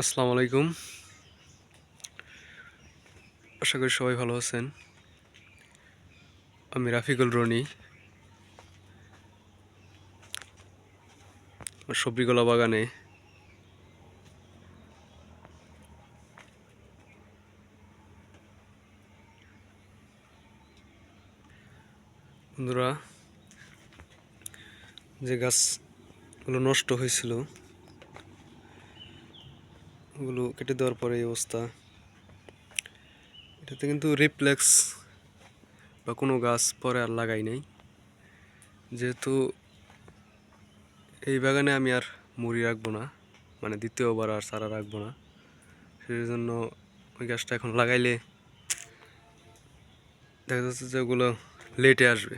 আসসালামু আলাইকুম। আশা করি সবাই ভালো আছেন। আমি রাফিকুল রনি। সবজিগোলা বাগানে। বন্ধুরা, যে গাছগুলো নষ্ট হয়েছিল ওগুলো কেটে দেওয়ার পরে এই অবস্থা। এটাতে কিন্তু রিপ্লেক্স বা কোনো গাছ পরে আর লাগাই নাই। যেহেতু এই বাগানে আমি আর মুড়ি রাখব না মানে দ্বিতীয়বার আর সারা রাখব না। সেই জন্য ওই গাছটা এখন লাগাইলে দেখা যাচ্ছে যে ওগুলো লেটে আসবে।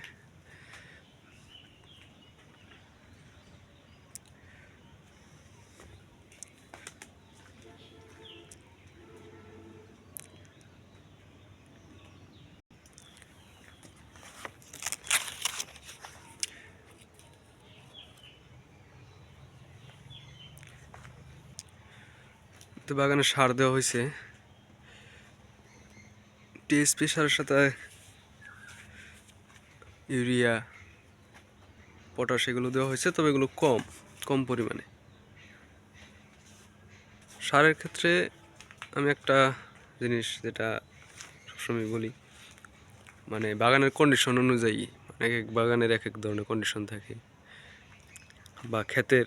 তো বাগানে সার দেওয়া হয়েছে। টিএসপি সারের সাথে ইউরিয়া, পটাশ এগুলো দেওয়া হয়েছে, তবে এগুলো কম কম পরিমাণে। সারের ক্ষেত্রে আমি একটা জিনিস যেটা সবসময় বলি মানে বাগানের কন্ডিশন অনুযায়ী এক এক বাগানের এক এক ধরনের কন্ডিশন থাকে, বা ক্ষেতের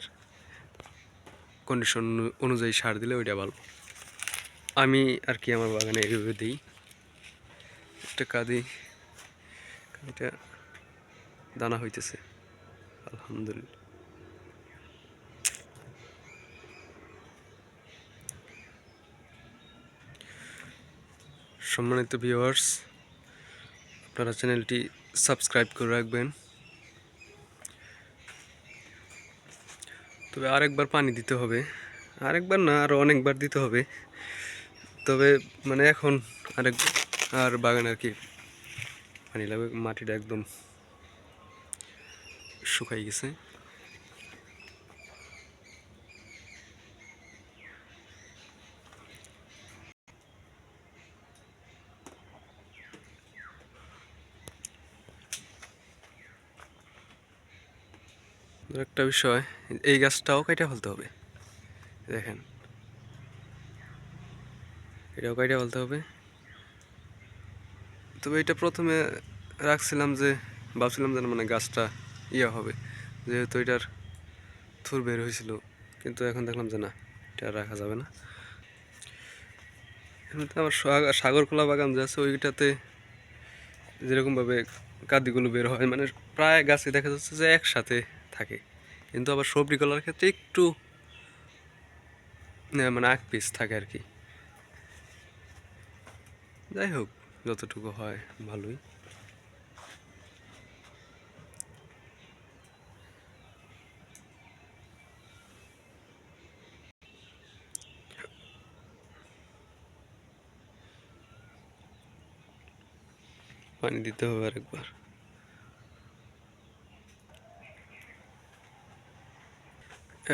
কন্ডিশন অনুযায়ী সার দিলে ওইটা ভালো। আমি আর কি আমার বাগানে এইভাবে দিই। একটা কাঁদি এটা দানা হইতেছে। আলহামদুলিল্লাহ। সম্মানিত ভিউয়ার্স আপনারা চ্যানেলটি সাবস্ক্রাইব করে রাখবেন। তবে আরেকবার পানি দিতে হবে। আরেকবার না আরও অনেকবার দিতে হবে। তবে মানে এখন আরেক, আর বাগান আর কি পানি লাগবে, মাটিটা একদম শুকাই গেছে। একটা বিষয়। এই গাছটাও কেটে ফেলতে হবে। দেখেন। এটাও কেটে ফেলতে হবে। তবে এটা প্রথমে রাখছিলাম যে, ভাবছিলাম যেন মানে গাছটা ইয়ে হবে। যেহেতু এটার থুর বের হয়েছিল। কিন্তু এখন দেখলাম যে না, এটা রাখা যাবে না। এমনিতে আমার সাগ- সাগরকলা বাগান যে আছে, ওইটাতে যেরকমভাবে কাদিগুলো বের হয় মানে প্রায় গাছে দেখা যাচ্ছে যে একসাথে থাকে। কিন্তু আবার সবজি কলার ক্ষেত্রে একটু মানে আগ পিস থাকে আর কি। যাই হোক, যতটুকু হয় ভালোই। পানি দিতে হবে আরেকবার।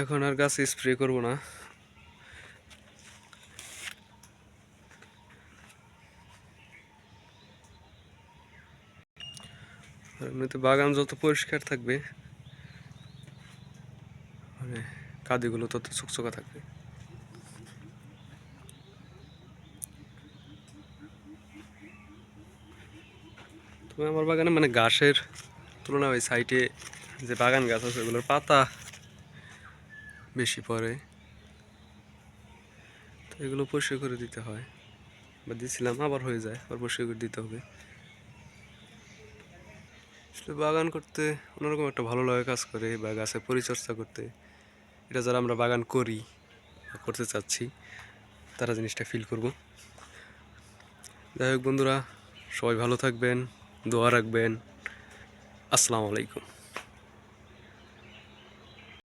এখন আর গাছ স্প্রে করব না। এমনিতে বাগান যত পরিষ্কার থাকবে মানে কাদিগুলো তত চকচকা থাকবে। তবে আমার বাগানে মানে ঘাসের তুলনায় ওই সাইডে যে বাগান গাছ আছে, ওগুলোর পাতা বেশি পরে তো এগুলো পরিষ্কার করে দিতে হয়। বা দিছিলাম, আবার হয়ে যায়, আবার পরিষ্কার করে দিতে হবে। আসলে বাগান করতে অন্যরকম একটা ভালো লাগে কাজ করে বা গাছের পরিচর্যা করতে। এটা যারা আমরা বাগান করি করতে চাচ্ছি, তারা জিনিসটা ফিল করব। যাই হোক বন্ধুরা, সবাই ভালো থাকবেন, দোয়া রাখবেন। আসসালামু আলাইকুম।